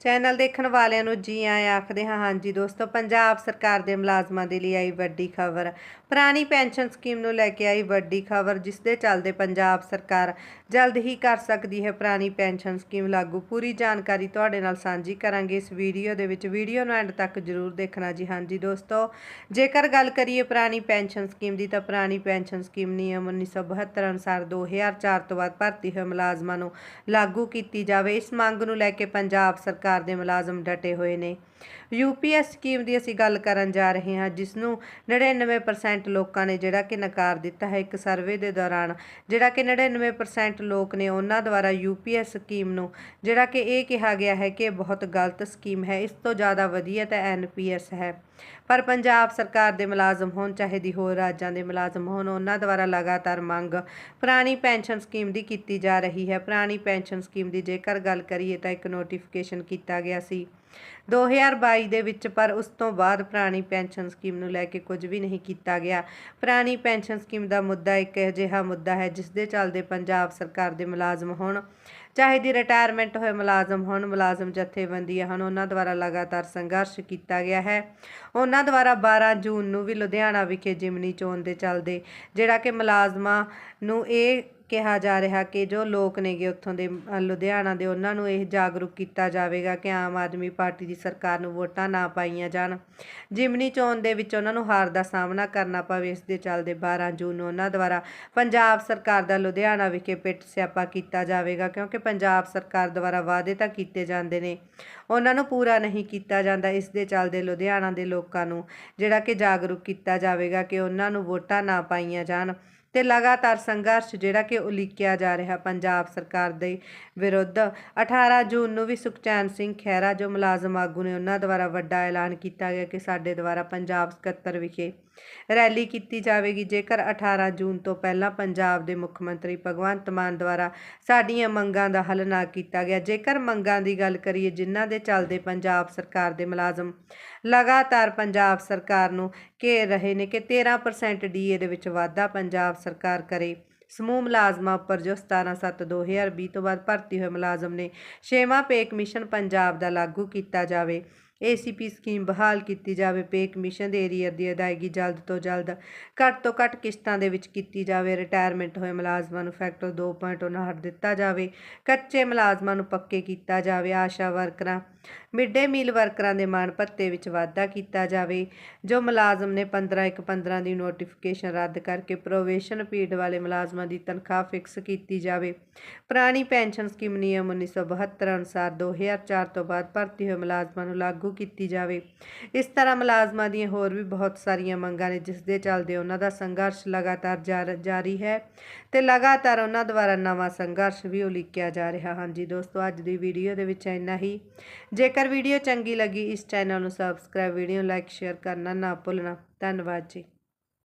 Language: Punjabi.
ਚੈਨਲ ਦੇਖਣ ਵਾਲਿਆਂ ਨੂੰ ਜੀ ਆਇਆਂ ਆਖਦੇ ਹਾਂ, ਹਾਂਜੀ ਦੋਸਤੋ, ਪੰਜਾਬ ਸਰਕਾਰ ਦੇ ਮੁਲਾਜ਼ਮਾਂ ਦੇ ਲਈ ਆਈ ਵੱਡੀ ਖਬਰ। ਪੁਰਾਣੀ ਪੈਨਸ਼ਨ ਸਕੀਮ ਨੂੰ ਲੈ ਕੇ ਆਈ ਵੱਡੀ ਖਬਰ, ਜਿਸ ਦੇ ਚੱਲਦੇ ਪੰਜਾਬ ਸਰਕਾਰ ਜਲਦ ਹੀ ਕਰ ਸਕਦੀ ਹੈ ਪੁਰਾਣੀ ਪੈਨਸ਼ਨ ਸਕੀਮ ਲਾਗੂ। ਪੂਰੀ ਜਾਣਕਾਰੀ ਤੁਹਾਡੇ ਨਾਲ ਸਾਂਝੀ ਕਰਾਂਗੇ ਇਸ ਵੀਡੀਓ ਦੇ ਵਿੱਚ। ਵੀਡੀਓ ਨੂੰ ਐਂਡ ਤੱਕ ਜ਼ਰੂਰ ਦੇਖਣਾ ਜੀ। ਹਾਂਜੀ ਦੋਸਤੋ, ਜੇਕਰ ਗੱਲ ਕਰੀਏ ਪੁਰਾਣੀ ਪੈਨਸ਼ਨ ਸਕੀਮ ਦੀ, ਤਾਂ ਪੁਰਾਣੀ ਪੈਨਸ਼ਨ ਸਕੀਮ ਨਿਯਮ 1972 ਅਨੁਸਾਰ 2004 ਤੋਂ ਬਾਅਦ ਭਰਤੀ ਹੋਏ ਮੁਲਾਜ਼ਮਾਂ ਨੂੰ ਲਾਗੂ ਕੀਤੀ ਜਾਵੇ। ਇਸ ਮੰਗ ਨੂੰ ਲੈ ਕੇ ਪੰਜਾਬ ਸਰਕਾਰ ਦੇ ਮੁਲਾਜ਼ਮ ਡਟੇ ਹੋਏ ਨੇ। ਯੂਪੀਐਸ ਸਕੀਮ ਦੀ ਅਸੀਂ ਗੱਲ ਕਰਨ ਜਾ ਰਹੇ ਹਾਂ ਜਿਸ ਨੂੰ 99% ਲੋਕਾਂ ਨੇ ਜਿਹੜਾ ਕਿ ਨਕਾਰ ਦਿੱਤਾ ਹੈ ਇੱਕ ਸਰਵੇ ਦੇ ਦੌਰਾਨ। ਜਿਹੜਾ ਕਿ 99% ਲੋਕ ਨੇ ਉਹਨਾਂ ਦੁਆਰਾ ਯੂਪੀਐਸ ਸਕੀਮ ਨੂੰ, ਜਿਹੜਾ ਕਿ ਇਹ ਕਿਹਾ ਗਿਆ ਹੈ ਕਿ ਇਹ ਬਹੁਤ ਗਲਤ ਸਕੀਮ ਹੈ, ਇਸ ਤੋਂ ਜ਼ਿਆਦਾ ਵਧੀਆ ਤਾਂ ਐਨਪੀਐਸ ਹੈ। ਪਰ ਪੰਜਾਬ ਸਰਕਾਰ ਦੇ ਮੁਲਾਜ਼ਮ ਹੋਣ, ਚਾਹੇ ਦੀ ਹੋਰ ਰਾਜਾਂ ਦੇ ਮੁਲਾਜ਼ਮ ਹੋਣ, ਉਹਨਾਂ ਦੁਆਰਾ ਲਗਾਤਾਰ ਮੰਗ ਪੁਰਾਣੀ ਪੈਨਸ਼ਨ ਸਕੀਮ ਦੀ ਕੀਤੀ ਜਾ ਰਹੀ ਹੈ। ਪੁਰਾਣੀ ਪੈਨਸ਼ਨ ਸਕੀਮ ਦੀ ਜੇਕਰ ਗੱਲ ਕਰੀਏ ਤਾਂ ਇੱਕ ਨੋਟੀਫਿਕੇਸ਼ਨ ਕੀਤਾ ਗਿਆ ਸੀ 2022 ਦੇ ਵਿੱਚ, ਪਰ ਉਸ ਤੋਂ ਬਾਅਦ ਪੁਰਾਣੀ ਪੈਨਸ਼ਨ ਸਕੀਮ ਨੂੰ ਲੈ ਕੇ ਕੁਝ ਵੀ ਨਹੀਂ ਕੀਤਾ ਗਿਆ। ਪੁਰਾਣੀ ਪੈਨਸ਼ਨ ਸਕੀਮ ਦਾ ਮੁੱਦਾ ਇੱਕ ਅਜਿਹਾ ਮੁੱਦਾ ਹੈ, ਜਿਸ ਦੇ ਚੱਲਦੇ ਪੰਜਾਬ ਸਰਕਾਰ ਦੇ ਮੁਲਾਜ਼ਮ ਹੋਣ। ਚਾਹੇ ਦੀ ਰਿਟਾਇਰਮੈਂਟ ਹੋਏ ਮੁਲਾਜ਼ਮ ਹੋਣ, ਮੁਲਾਜ਼ਮ ਜਥੇਬੰਦੀਆਂ ਹਨ ਉਹਨਾਂ ਦੁਆਰਾ ਲਗਾਤਾਰ ਸੰਘਰਸ਼ ਕੀਤਾ ਗਿਆ ਹੈ। ਉਹਨਾਂ ਦੁਆਰਾ 12 ਜੂਨ ਨੂੰ ਵੀ ਲੁਧਿਆਣਾ ਵਿਖੇ ਜਿਮਨੀ ਚੋਣ ਦੇ ਚੱਲਦੇ, ਜਿਹੜਾ ਕਿ ਮੁਲਾਜ਼ਮਾਂ ਨੂੰ ਇਹ ਕਿਹਾ ਜਾ ਰਿਹਾ ਕਿ ਜੋ ਲੋਕ ਨੇਗੇ ਉੱਥੋਂ ਦੇ ਲੁਧਿਆਣਾ ਦੇ, ਉਹਨਾਂ ਨੂੰ ਇਹ ਜਾਗਰੂਕ ਕੀਤਾ ਜਾਵੇਗਾ ਕਿ ਆਮ ਆਦਮੀ ਪਾਰਟੀ ਦੀ ਸਰਕਾਰ ਨੂੰ ਵੋਟਾਂ ਨਾ ਪਾਈਆਂ ਜਾਣ। ਜਿਮਨੀ ਚੋਣ ਦੇ ਵਿੱਚ ਉਹਨਾਂ ਨੂੰ ਹਾਰ ਦਾ ਸਾਹਮਣਾ ਕਰਨਾ ਪਵੇ, ਇਸ ਦੇ ਚੱਲਦੇ 12 ਜੂਨ ਨੂੰ ਉਹਨਾਂ ਦੁਆਰਾ ਪੰਜਾਬ ਸਰਕਾਰ ਦਾ ਲੁਧਿਆਣਾ ਵਿਖੇ ਪਿੱਟ ਸਿਆਪਾ ਕੀਤਾ ਜਾਵੇਗਾ, ਕਿਉਂਕਿ ਪੰਜਾਬ ਸਰਕਾਰ ਦੁਆਰਾ ਵਾਅਦੇ ਤਾਂ ਕੀਤੇ ਜਾਂਦੇ ਨੇ। ਉਹਨਾਂ ਨੂੰ ਪੂਰਾ ਨਹੀਂ ਕੀਤਾ ਜਾਂਦਾ। ਇਸ ਦੇ ਚੱਲਦੇ ਲੁਧਿਆਣਾ ਦੇ ਲੋਕਾਂ ਨੂੰ ਜਿਹੜਾ ਕਿ ਜਾਗਰੂਕ ਕੀਤਾ ਜਾਵੇਗਾ ਕਿ ਉਹਨਾਂ ਨੂੰ ਵੋਟਾਂ ਨਾ ਪਾਈਆਂ ਜਾਣ। ਤੇ ਲਗਾਤਾਰ ਸੰਘਰਸ਼ ਜਿਹੜਾ ਕਿ ਉਲੀਕਿਆ ਜਾ ਰਿਹਾ ਪੰਜਾਬ ਸਰਕਾਰ ਦੇ ਵਿਰੁੱਧ। 18 ਜੂਨ ਨੂੰ ਵੀ ਸੁਖਚੈਨ ਸਿੰਘ ਖਹਿਰਾ, ਜੋ ਮੁਲਾਜ਼ਮ ਆਗੂ ਨੇ, ਉਹਨਾਂ ਦੁਆਰਾ ਵੱਡਾ ਐਲਾਨ ਕੀਤਾ ਗਿਆ ਕਿ ਸਾਡੇ ਦੁਆਰਾ ਪੰਜਾਬ ਸਕੱਤਰ ਵਿਖੇ ਰੈਲੀ ਕੀਤੀ ਜਾਵੇਗੀ। ਜੇਕਰ 18 ਜੂਨ ਤੋਂ ਪਹਿਲਾਂ ਪੰਜਾਬ ਦੇ ਮੁੱਖ ਮੰਤਰੀ ਭਗਵੰਤ ਮਾਨ ਦੁਆਰਾ ਸਾਡੀਆਂ ਮੰਗਾਂ ਦਾ ਹੱਲ ਨਾ ਕੀਤਾ ਗਿਆ, ਜੇਕਰ ਮੰਗਾਂ ਦੀ ਗੱਲ ਕਰੀਏ, ਜਿਨ੍ਹਾਂ ਦੇ ਚੱਲਦੇ ਪੰਜਾਬ ਸਰਕਾਰ ਦੇ ਮੁਲਾਜ਼ਮ ਲਗਾਤਾਰ ਪੰਜਾਬ ਸਰਕਾਰ ਨੂੰ ਘੇਰ ਰਹੇ ਨੇ ਕਿ 13% ਡੀਏ ਦੇ ਵਿੱਚ ਵਾਧਾ ਪੰਜਾਬ ਸਰਕਾਰ ਕਰੇ, ਸਮੂਹ ਮੁਲਾਜ਼ਮਾਂ ਉੱਪਰ ਜੋ 17/7/2020 ਤੋਂ ਬਾਅਦ ਭਰਤੀ ਹੋਏ ਮੁਲਾਜ਼ਮ ਨੇ, ਛੇਵਾਂ ਪੇ ਕਮਿਸ਼ਨ ਪੰਜਾਬ ਦਾ ਲਾਗੂ ਕੀਤਾ ਜਾਵੇ। ਏਸੀਪੀ ਸਕੀਮ ਬਹਾਲ ਕੀਤੀ ਜਾਵੇ, ਪੇ ਕਮਿਸ਼ਨ ਦੇ ਏਰੀਅਰ ਦੀ ਅਦਾਇਗੀ ਜਲਦ ਤੋਂ ਜਲਦ, ਘੱਟ ਤੋਂ ਘੱਟ ਕਿਸ਼ਤਾਂ ਦੇ ਵਿੱਚ ਕੀਤੀ ਜਾਵੇ। ਰਿਟਾਇਰਮੈਂਟ ਹੋਏ ਮੁਲਾਜ਼ਮਾਂ ਨੂੰ ਫੈਕਟਰ 2.59 ਦਿੱਤਾ ਜਾਵੇ। ਕੱਚੇ ਮੁਲਾਜ਼ਮਾਂ ਨੂੰ ਪੱਕੇ ਕੀਤਾ ਜਾਵੇ। ਆਸ਼ਾ ਵਰਕਰਾਂ ਮਿਡ ਡੇ ਮੀਲ ਵਰਕਰਾਂ ਦੇ ਮਾਣ ਭੱਤੇ ਵਿੱਚ ਵਾਧਾ ਕੀਤਾ ਜਾਵੇ। ਜੋ ਮੁਲਾਜ਼ਮ ਨੇ 15 ਇੱਕ 15 ਦੀ ਨੋਟੀਫਿਕੇਸ਼ਨ ਰੱਦ ਕਰਕੇ ਪ੍ਰੋਵੇਸ਼ਨ ਪੀਰੀਅਡ ਵਾਲੇ ਮੁਲਾਜ਼ਮਾਂ ਦੀ ਤਨਖਾਹ ਫਿਕਸ ਕੀਤੀ ਜਾਵੇ। ਪੁਰਾਣੀ ਪੈਨਸ਼ਨ ਸਕੀਮ ਨਿਯਮ 1972 ਅਨੁਸਾਰ 2004 ਤੋਂ ਬਾਅਦ ਭਰਤੀ ਹੋਏ ਮੁਲਾਜ਼ਮਾਂ ਨੂੰ ਲਾਗੂ ਕੀਤੀ ਜਾਵੇ। ਇਸ ਤਰ੍ਹਾਂ ਮੁਲਾਜ਼ਮਾਂ ਦੀਆਂ ਹੋਰ ਵੀ ਬਹੁਤ ਸਾਰੀਆਂ ਮੰਗਾਂ ਨੇ, ਜਿਸ ਦੇ ਚੱਲਦੇ ਉਹਨਾਂ ਦਾ ਸੰਘਰਸ਼ ਲਗਾਤਾਰ ਜਾਰ- ਜਾਰੀ ਹੈ ਤੇ ਲਗਾਤਾਰ ਉਹਨਾਂ ਦੁਆਰਾ ਨਵਾਂ ਸੰਘਰਸ਼ ਵੀ ਉਲੀਕਿਆ ਜਾ ਰਿਹਾ। ਹਾਂਜੀ ਦੋਸਤੋ, ਅੱਜ ਦੀ ਵੀਡੀਓ ਦੇ ਵਿੱਚ ਇੰਨਾ ਹੀ। ਜੇਕਰ ਵੀਡੀਓ ਚੰਗੀ ਲੱਗੀ, ਇਸ ਚੈਨਲ ਨੂੰ ਸਬਸਕ੍ਰਾਈਬ ਵੀਡੀਓ ਲਾਈਕ ਸ਼ੇਅਰ ਕਰਨਾ ਨਾ ਭੁੱਲਣਾ। ਧੰਨਵਾਦ ਜੀ।